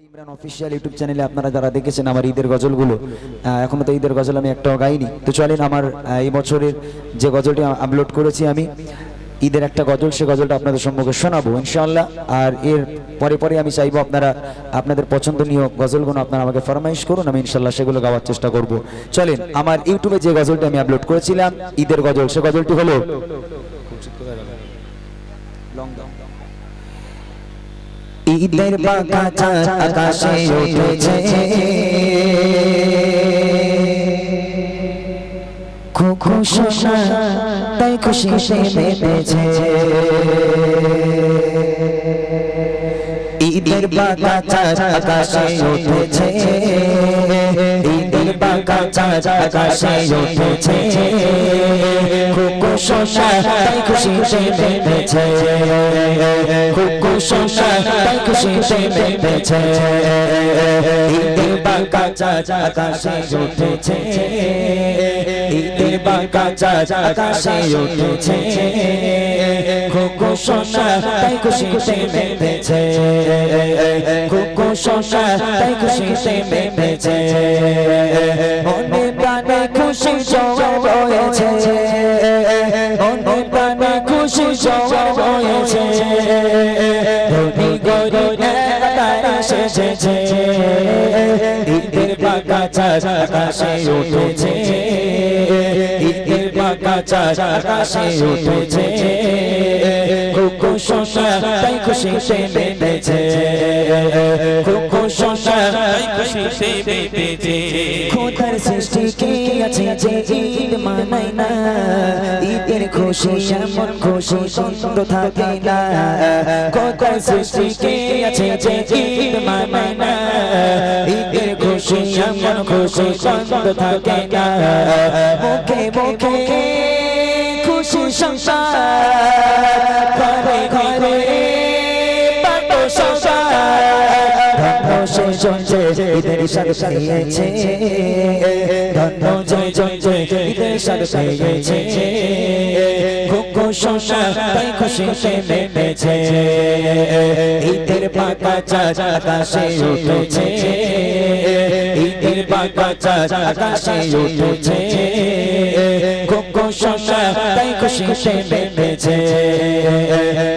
Imran official YouTube চ্যানেলে আপনারা যারা দেখেছেন আমার ঈদের গজলগুলো আহ, এখনও তো ঈদের গজল আমি একটাও গাইনি। তো চলেন আমার এই বছরের যে গজলটি আপলোড করেছি আমি ঈদের একটা গজল সে গজলটা আপনাদের সম্মুখে শোনাবো ইনশাআল্লাহ। আর এর পরে পরে আমি চাইব আপনারা আপনাদের পছন্দনীয় গজলগুলো আপনারা আমাকে ফরমাইশ করুন আমি ইনশাল্লাহ সেগুলো গাওয়ার চেষ্টা করব। চলেন আমার ইউটিউবে যে গজলটি আমি আপলোড করেছিলাম ঈদের গজল সে গজলটি হলো ঈদের বাঁকা চাঁদ আকাশে উঠেছে। তাই খুশি খুশি মেতেছে ঈদের বাঁকা চাঁদ আকাশে উঠেছে। চাঁদ আকাশে উঠেছে খুকু শোনা তাই খুশি সে মেতেছে খুকু শোনা তাই খুশি সে মেতেছে ঈদের বাঁকা চাঁদ আকাশে উঠেছে বাঁকা চাঁদ আকাশে উঠেছে। খুকু শোনা তাই খুশি সে মেতেছে খুকু শোনা তাই খুশি জোয়ার বয়েছে এসেছে ঈদের বাঁকা চাঁদ আকাশে উঠেছে। ঈদের বাঁকা চাঁদ আকাশে উঠেছে। খুব খুশ তাই খুশি মেতেছে খুকু শোনা তাই খুশি সে মেতেছে খোদার সৃষ্টি কে আছে যে ঈদ মানাই না ঈদের খুশি এমন খুশি সন্ত থাকে না খোদার সৃষ্টি কে আছে যে ঈদ মানাই না ঈদের খুশি এমন খুশি সন্ত থাকে না মুখে মুখে খুশি সংসার ঘরে ঘরে সে জঞ্জে ঈদের সাথে পেয়েছে ধন্য জয় জয় জয়, ঈদের সাথে পেয়েছে খুকু শোনা তাই খুশি সে মেতেছে ঈদের পাকা চাঁদ আকাশে উঠেছে। ঈদের পাকা চাঁদ আকাশে উঠেছে। খুকু শোনা তাই খুশি সে মেতেছে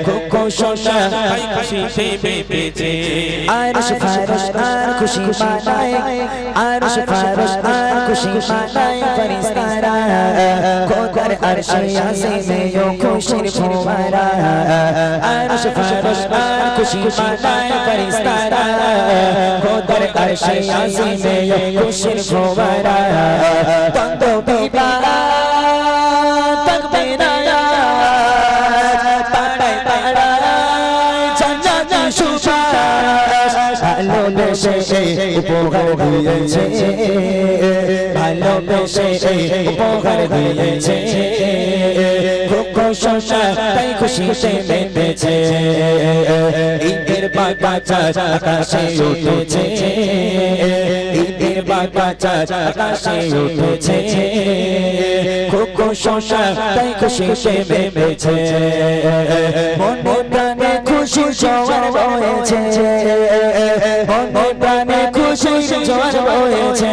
খুকু শোনা তাই খুশি সে মেতেছে আরশ ফারশ, আর খুশি মানায়, আরশ ফারশ, আর খুশি মানায়, ফরিস্তারা, খোদার আরশে আজিমে ইয়ো খুশির ফোয়ারা আরশ আর খুশি মানায়, ফরিস্তারা, খোদার আরশে আজিমে ইয়ো খুশির ফোয়ারা তন্দ বিবা দিয়েছে ভালোবেসে উপহার দিয়েছে তাই খুশি সে মেতেছে। ঈদের বাবা চাঁদ আকাশে উঠেছে ঈদের বাবা চাঁদ আকাশে উঠেছে খুব শোষা তাই খুশি সে মেতেছে। মনে প্রাণে খুশি বয়েছে মনে প্রাণে খুশি জোয়ার বয়েছে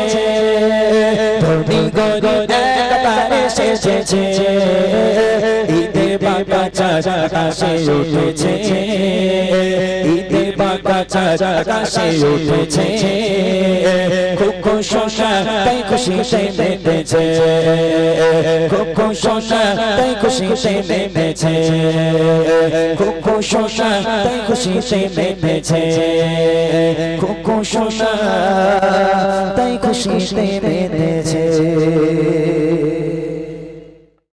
ধনী গরিব একতার এসেছে ঈদের বাবা চাচা আকাশে উঠেছে। ঈদের বাবা চাচা আকাশে উঠেছে। খুব শোষা তাই খুশি সে মেতেছে খুব শোষা তাই খুশি সে মেতেছে খুব শোষা তাই খুশি সে মেতেছে খুব শোষা তাই খুশি সে মেতেছে